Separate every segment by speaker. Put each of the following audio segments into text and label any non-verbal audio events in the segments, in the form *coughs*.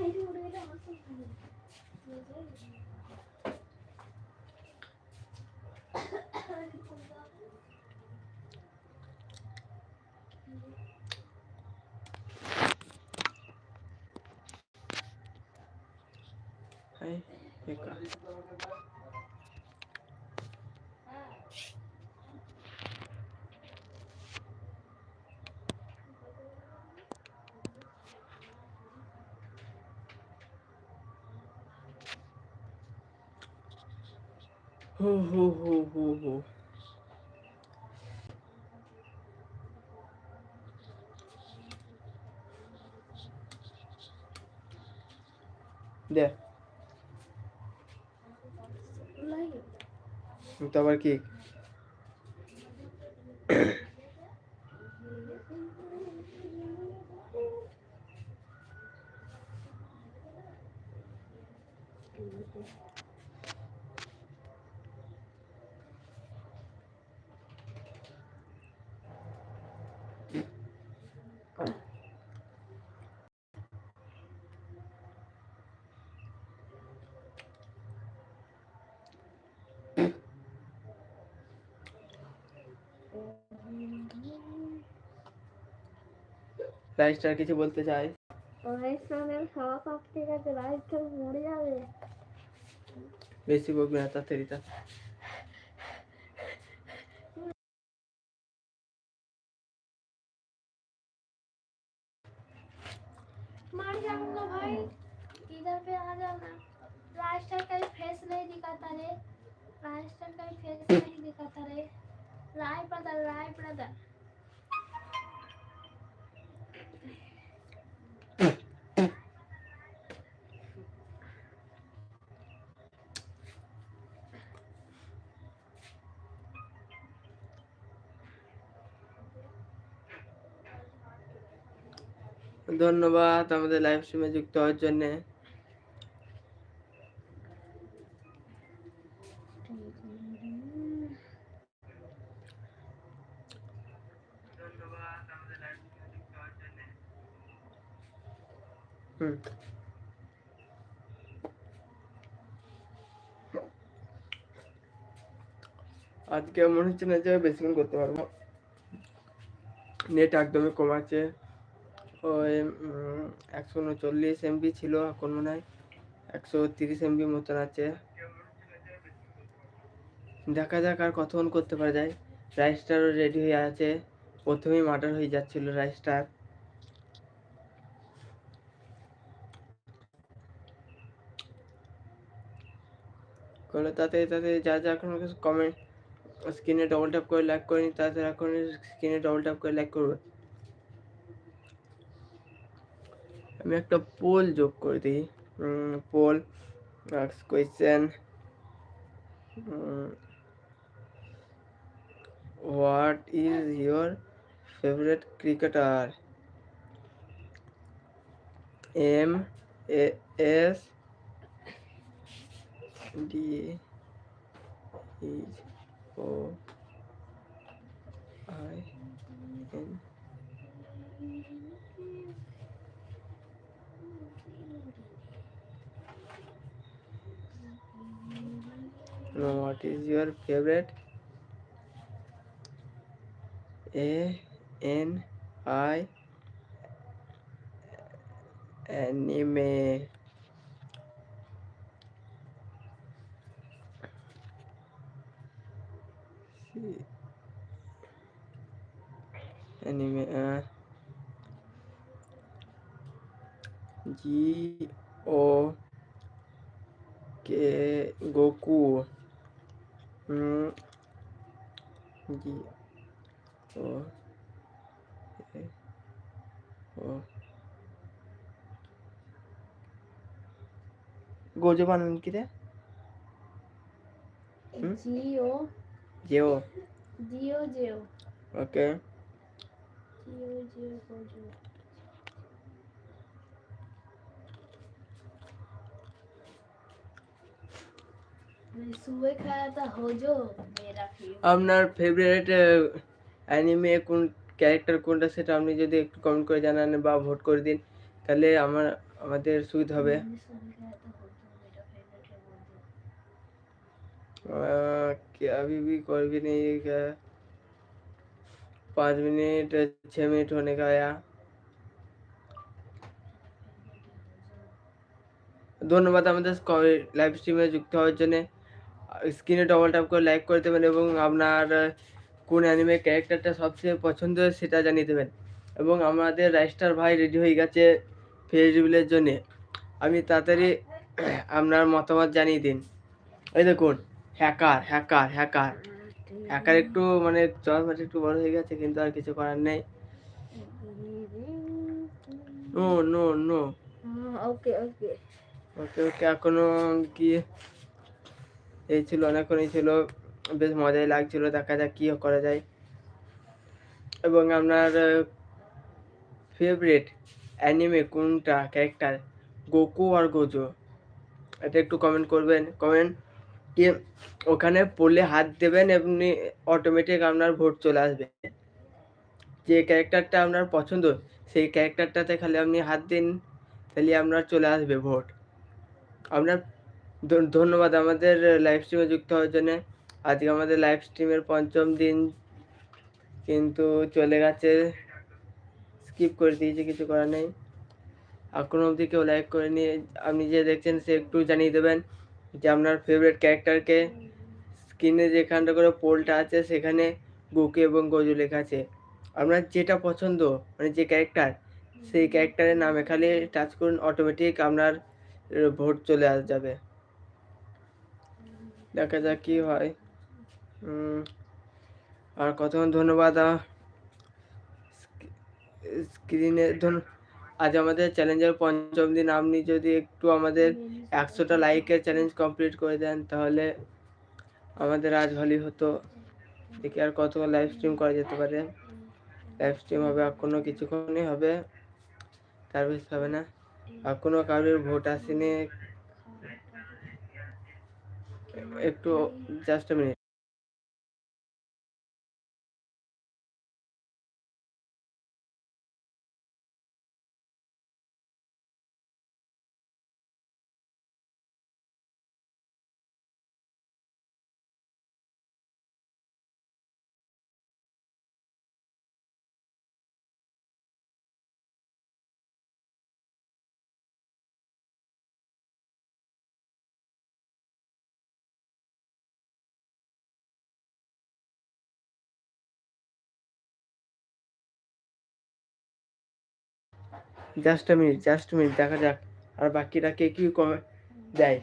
Speaker 1: Ben elimi buraya da
Speaker 2: nasıl buluyorum? হো হো হো হো হো দে
Speaker 1: লাগে
Speaker 2: তো আবার কি রাইস্টার কিছু বলতে চাই
Speaker 1: রাজস্থানের খাওয়া সব ঠিক আছে রাজস্থান মরে যাবে
Speaker 2: বেশি বকবি না তাড়াতাড়ি তা
Speaker 1: मर जाऊंगा भाई इधर पे आ जाना राजस्थान का भी फेस नहीं दिखाता रे राजस्थान का भी फेस नहीं दिखाता रे राय ब्रदर राय ब्रदर
Speaker 2: ধন্যবাদ আমাদের লাইভ স্ট্রিমে যুক্ত হওয়ার জন্য। আজকে মনে হচ্ছে না যে বেশিক্ষণ করতে পারব। নেট একদমই কম আছে। ওই একশো উনচল্লিশ এমবি ছিল এখন মনে হয়। একশো তিরিশ এমবি মতন আছে। দেখা যাক আর কতক্ষণ করতে পারা যায়। রাইসটারও রেডি হয়ে আছে। প্রথমেই মার্ডার হয়ে যাচ্ছিল রাইসটার করলে তাতে তাতে যা যা এখন কমেন্ট স্ক্রিনে ডবল ট্যাপ করে লাইক করে নি তাতে এখন স্ক্রিনে ডবল ট্যাপ করে লাইক করবে। আমি একটা পোল যোগ করে দিই poll question what is your favourite cricketer M S D is O I N No, what is your favorite? A N I anime. Anime. Uh, G O K Goku. G O O Gojo বানান কি রে
Speaker 1: G O
Speaker 2: G O
Speaker 1: G O G O okay G O G O Gojo
Speaker 2: আপনার favourite anime কোন character কোনটা সেটা আপনি যদি একটু কমেন্ট করে জানান বা ভোট করে দিন তাহলে আমার আমাদের সুবিধা হবে आ, क्या अभी भी कोई भी नहीं है क्या पाँच मिनट छः मिनट होने का आया ধন্যবাদ আমাদের লাইভ স্ট্রিমে যুক্ত হওয়ার জন্য স্ক্রিনে ডবল ট্যাপ করে লাইক করে দেবেন এবং আপনার কোন অ্যানিমে ক্যারেক্টারটা সবচেয়ে পছন্দ সেটা জানিয়ে দেবেন। এবং আমাদের রাইস্টার ভাই রেডি হয়ে গেছে ফেস রিভিলের জন্যে। আমি তাড়াতাড়ি আপনার মতামত জানিয়ে দিন। এই দেখুন হ্যাকার হ্যাকার হ্যাকার হ্যাকার একটু মানে চশমাটা একটু বড় হয়ে গেছে কিন্তু আর কিছু করার নেই। No no no
Speaker 1: okay okay
Speaker 2: okay okay এখনও কি এই ছিল, অনেকক্ষণই ছিল। বেশ মজাই লাগছিল, দেখা যাক কি করা যায়। এবং আপনার ফেভারিট অ্যানিমে কোনটা? ক্যারেক্টার গোকু আর গোজো এটা একটু কমেন্ট করবেন। কমেন্ট কি, ওখানে পড়লে হাত দেবেন, এমনি অটোমেটিক আপনার ভোট চলে আসবে। যে ক্যারেক্টারটা আপনার পছন্দ, সেই ক্যারেক্টারটাতে খালি আপনি হাত দিন, তাহলে আপনার চলে আসবে ভোট আপনার ধন্যবাদ, আমাদের লাইভ স্ট্রিমে যুক্ত হওয়ার জন্য। আজকে আমাদের লাইভ স্ট্রিমের পঞ্চম দিন, কিন্তু চলে গেছে। স্কিপ করে দিয়েছে, কিছু করার নেই। এখনও অবধি কেউ লাইক করে নিয়ে আপনি যে দেখছেন, সে একটু জানিয়ে দেবেন যে আপনার ফেভারিট ক্যারেক্টারকে স্ক্রিনে যেখানটা করে পোলটা আছে, সেখানে গোকে এবং গজু লেখা আছে। আপনার যেটা পছন্দ মানে যে ক্যারেক্টার সেই ক্যারেক্টারের নামে খালি টাচ করুন অটোমেটিক আপনার ভোট চলে আস যাবে। দেখা যাক কি হয়। আর কতক্ষণ ধন্যবাদ স্ক্রিনে আজ আমাদের চ্যালেঞ্জের পঞ্চম দিন, আপনি যদি একটু আমাদের একশোটা লাইকের চ্যালেঞ্জ কমপ্লিট করে দেন, তাহলে আমাদের আজ ভালোই হতো। দেখি আর কতক্ষণ লাইভ স্ট্রিম করা যেতে পারে। লাইভ স্ট্রিম হবে আর কোনো কিছুক্ষণই হবে। তার বেশি হবে না। আর কোনো কারোর ভোট আসেনি। একটু just minute just minute just minute দেখা যাক। আর বাকিরা কে কি কমে দেয়?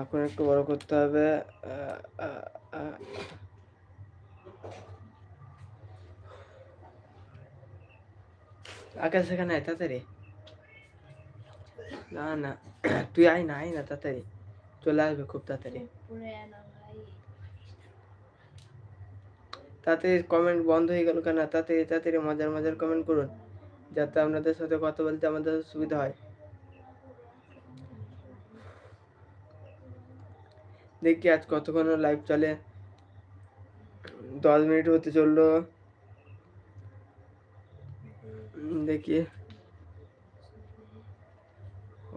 Speaker 2: এখন একটু বড় করতে হবে। আকাশ সেখানে আয়, তাড়াতাড়ি। না না, তুই আয় না আয় না, তাড়াতাড়ি। চলে আসবে খুব তাড়াতাড়ি। তাতে কমেন্ট বন্ধ হয়ে গেল কেন? তাড়াতাড়ি তাড়াতাড়ি মজার মজার কমেন্ট করুন। যাতে আপনাদের সাথে কথা বলতে আমাদের সুবিধা হয়। দেখি আজ কতক্ষণ লাইভ চলে। দশ মিনিট হতে চলল। দেখি।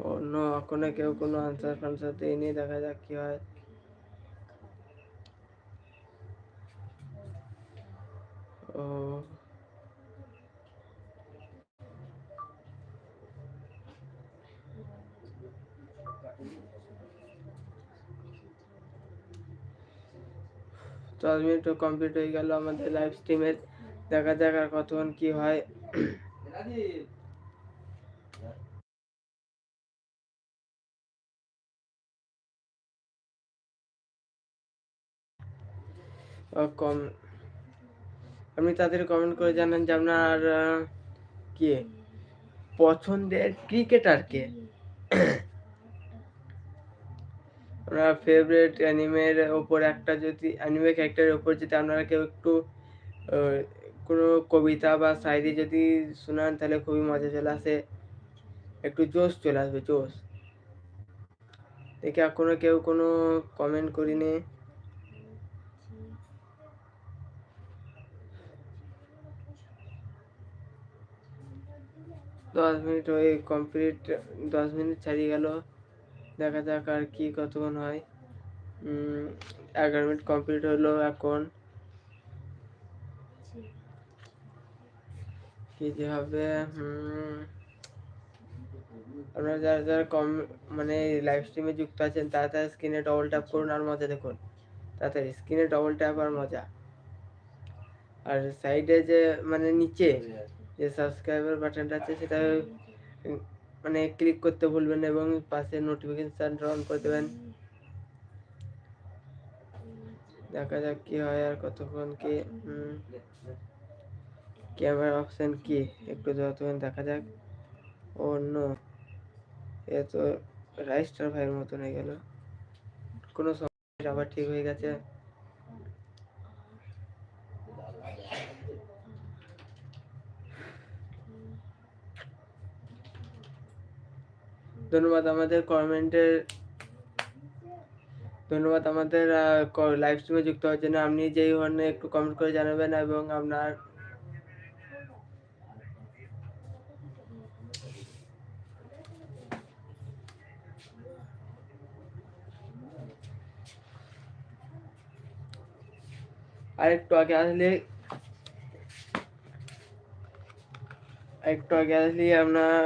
Speaker 2: অন্য এখনও কেউ কোনো আনসার ফানসার দেয়নি, দেখা যাক কি হয়। ও। দশ মিনিট কমপ্লিট হয়ে গেল আমাদের লাইভ স্ট্রিমের দেখা যাক আর কতক্ষণ কি হয়। কম। আপনি তাদের কমেন্ট করে জানান যে আপনার কি? পছন্দের ক্রিকেটারকে? *coughs* আপনার ফেভারিট অ্যানিমের ওপর একটা যদি অ্যানিমে ক্যারেক্টারের ওপর যদি আপনারা কেউ একটু কোনো কবিতা বা শায়রি যদি শোনান, তাহলে খুবই মজা চলে আসে। একটু জোশ চলে আসবে, জোশ। দেখি এখনও কেউ কোনো কমেন্ট করিনি। দশ মিনিট হয়ে কমপ্লিট দশ মিনিট ছাড়িয়ে গেল। দেখা যাক আর কি কতক্ষণ হয়। এগারো মিনিট কমপ্লিট হলো এখন। কি যে হবে আপনারা যারা যারা কম মানে লাইভ স্ট্রিমে যুক্ত আছেন তাড়াতাড়ি স্ক্রিনে ডবল ট্যাপ করুন আর মজা দেখুন। তাড়াতাড়ি স্ক্রিনে ডবল ট্যাপ আর মজা। আর সাইডে যে মানে নিচে যে সাবস্ক্রাইবার বাটনটা আছে, সেটা মানে ক্লিক করতে ভুলবেন এবং পাশে নোটিফিকেশন অন করে দেবেন। দেখা যাক কি হয় আর কতক্ষণ কি ক্যামেরা অপশন কি? একটু যতক্ষণ দেখা যাক। ও নো এ তো রাইস্টার ভাইয়ের মতন হয়ে গেল। কোনো সমস্যা আবার ঠিক হয়ে গেছে। ধন্যবাদ আমাদের কমেন্টের ধন্যবাদ আমাদের লাইভ স্ট্রিমে যুক্ত হওয়ার জন্য। আপনি যেই হন একটু কমেন্ট করে জানাবেন এবং আপনার আর একটু আগে আসলে একটু আগে আসলে আপনার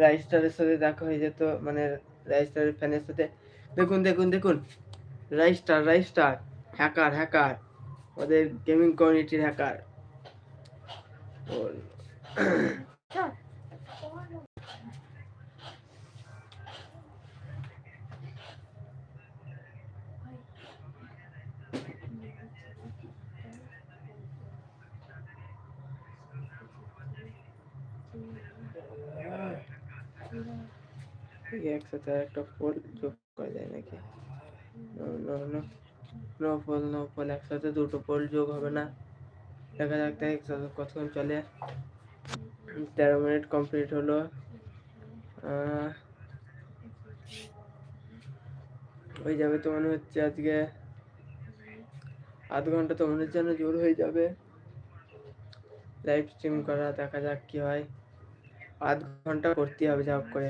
Speaker 2: রাইস্টারের সাথে দেখা হয়ে যেত মানে রাইস্টারের ফ্যানের সাথে। দেখুন দেখুন দেখুন। রাইস্টার রাইস্টার। Hacker hacker. ওদের গেমিং কমিউনিটির হ্যাকার। একসাথে একটা পোল যোগ করা যায় নাকি? No no no. পোল একসাথে দুটো পোল যোগ হবে না। দেখা যাক, তাই একসাথে কতক্ষণ চলে। তেরো মিনিট কমপ্লিট হলো। হয়ে যাবে তো মনে হচ্ছে আজকে। আধ ঘণ্টা তো মনে হচ্ছে যেন জোর হয়ে যাবে। লাইভ স্ট্রিম করা, দেখা যাক কি হয়। আধ ঘণ্টা করতে হবে যা হোক করে।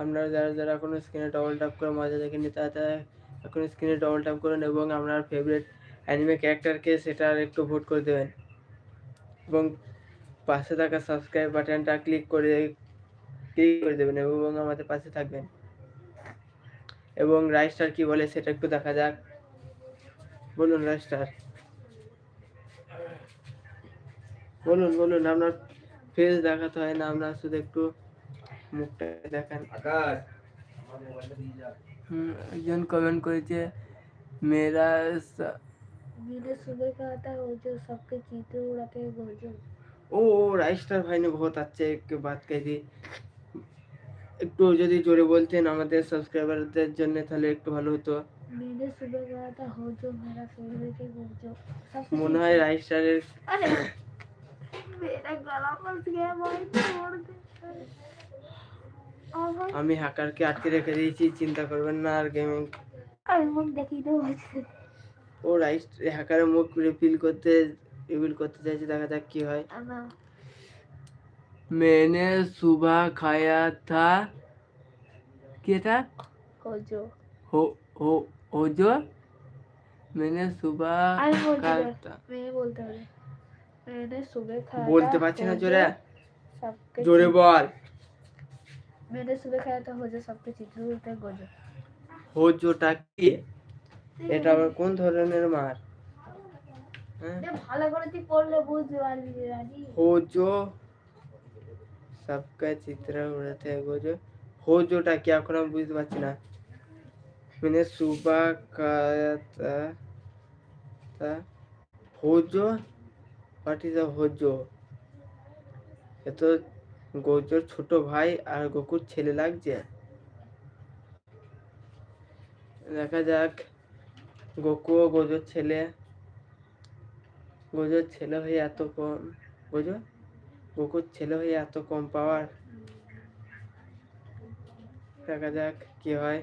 Speaker 2: আপনারা যারা যারা এখনও স্ক্রিনে ডবল ট্যাপ করে মজা দেখেনি তারা এখন স্ক্রিনে ডবল ট্যাপ করুন এবং আপনার ফেভারিট অ্যানিমে ক্যারেক্টারকে সেটা একটু ভোট করে দেবেন। এবং পাশে থাকা সাবস্ক্রাইব বাটনটা ক্লিক করে ক্লিক করে দেবেন এবং আমাদের পাশে থাকবেন। এবং রাইস্টার কি বলে সেটা একটু দেখা যাক। বলুন রাইস্টার বলুন বলুন, আপনার ফেস দেখাতে হয় না, আপনার শুধু একটু মুখটা দেখান
Speaker 3: আকাশ আমার মোবাইলটা দিয়ে যা
Speaker 2: হুম, একজন কমেন্ট করেছে মেরা স-
Speaker 1: मेरे सुबह का आता है वो जो सबके चीते उड़ाते हैं गोजो
Speaker 2: ও রাইস্টার ভাই ने बहुत अच्छे एक बात कही थी একটু যদি জোরে বলতেন আমাদের সাবস্ক্রাইবারদের জন্য তাহলে একটু ভালো হতো
Speaker 1: मेरे सुबह का आता हो जो मेरा फेवरेट है गोजो सबके
Speaker 2: মনে হয়
Speaker 1: चीते-
Speaker 2: রাইস্টারের
Speaker 1: अरे मेरा गला फंस गया भाई छोड़ दे और भाई
Speaker 2: আমি হ্যাকারকে আটকে রেখে দিয়েছি চিন্তা করবেন না আর গেমিং
Speaker 1: अरे मुझ देखी तो भाई
Speaker 2: ও রাইস্ট হ্যাকারের মুখ রিফিল করতে রিভিল করতে চাইছে দেখা যাক কি হয়
Speaker 1: ना
Speaker 2: मैंने सुबह खाया था क्या था
Speaker 1: गोजो
Speaker 2: हो हो हो जो मैंने सुबह
Speaker 1: अरे बोल
Speaker 2: खाया
Speaker 1: दे
Speaker 2: था
Speaker 1: मैं बोलते हुए मैंने सुबह खाया
Speaker 2: বলতে
Speaker 1: था
Speaker 2: পারছি না
Speaker 1: होजो
Speaker 2: জোরে
Speaker 1: सबके
Speaker 2: জোরে বল
Speaker 1: मैंने सुबह खाया था हो जो सबके चित्र उड़ते हैं गोजो
Speaker 2: হোজোটা কি এটা আবার কোন ধরনের মার হ্যাঁ
Speaker 1: ভালো করে তুই পড়লে বুঝতে পারবি রে রাজি
Speaker 2: হোজো সবকা চিত্র উড়াতে है গোজো হোজোটা কি এখন আমি বুঝতে পারছি না मैंने सुबह खाया था था হোজো হোয়াট ইজ আ হোজো এ তো গোজোর ছোট ভাই আর গোকুর ছেলে লাগছে। দেখা যাক, গোকু ও গোজোর ছেলে। গোজোর ছেলে হয়ে এত কম গোজো গোকুর ছেলে হয়ে এত কম পাওয়ার দেখা যাক কি হয়।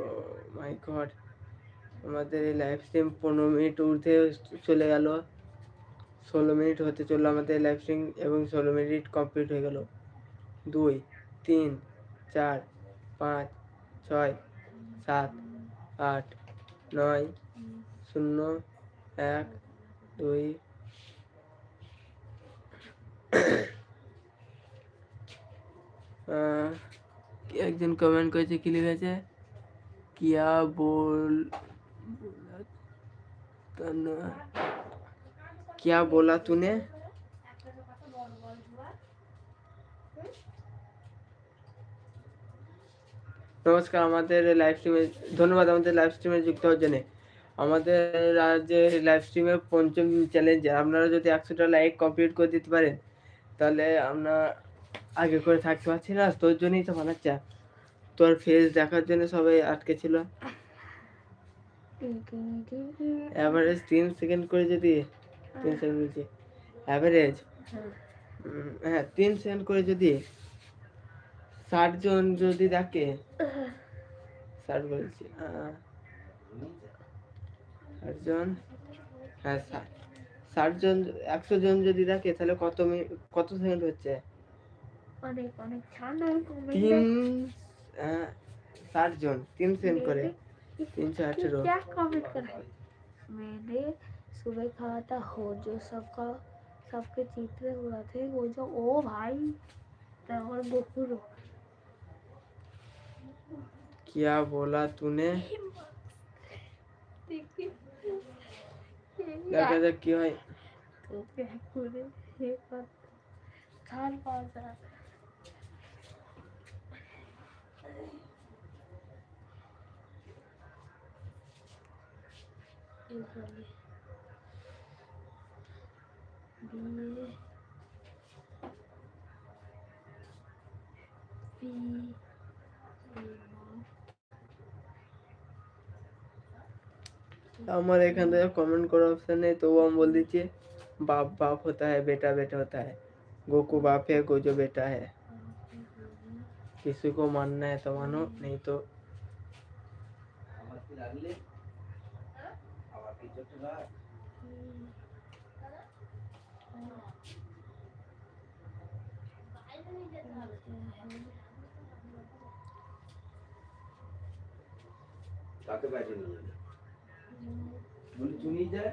Speaker 2: ও মাই গড আমাদের এই লাইভ স্ট্রিম পনেরো মিনিট ঊর্ধ্বে চলে গেল। ষোলো মিনিট হতে চলল আমাদের লাইভ স্ট্রিম এবং ষোলো মিনিট কমপ্লিট হয়ে গেল। দুই, তিন, চার, পাঁচ, ছয়, সাত, আট, নয়, শূন্য, এক, দুই একজন কমেন্ট করেছে, কি লিখেছে? কিয়া बोल क्या बोला तूने নমস্কার আমাদের লাইভ স্ট্রিমে ধন্যবাদ আমাদের লাইভ স্ট্রিমে যুক্ত হওয়ার জন্য আমাদের যে লাইভ স্ট্রিমে পঞ্চম চ্যালেঞ্জ আপনারা যদি একশোটা লাইক কমপ্লিট করে দিতে পারেন তাহলে আমরা আগে করে থাকতে পারছি না তোর জন্যই তো বানাচ্ছে তোর ফেস দেখার জন্য সবাই আটকে ছিল *laughs* অ্যাভারেজ তিন সেকেন্ড করে যদি তিন সেকেন্ড বলছি অ্যাভারেজ হ্যাঁ তিন সেকেন্ড করে যদি ষাট জন যদি দেখে ষাট বলছি ষাট জন হ্যাঁ ষাট ষাট জন একশো জন যদি দেখে তাহলে কত কত সেকেন্ড হচ্ছে তিন ষাট জন তিন সেকেন্ড করে তিনশো আঠেরো
Speaker 1: सुबह खाया था हो जो सबका सबके चित्र हुआ थे वो जो ओ भाई और गोकुरो
Speaker 2: क्या बोला तूने? क्या लगा था क्यों है
Speaker 1: तो क्या पूरे ये पर खान पान था Thank you.
Speaker 2: আমার এখান থেকে कमेंट करो ऑप्शन नहीं तो वो हम बोल दीजिए बाप बाप होता है बेटा बेटा होता है गोकू बाप है गोजो बेटा है किसी को मानना है तो मानो नहीं तो
Speaker 3: আমার কাকে বাইরে নিয়ে যাবে। বলি চুনি যায়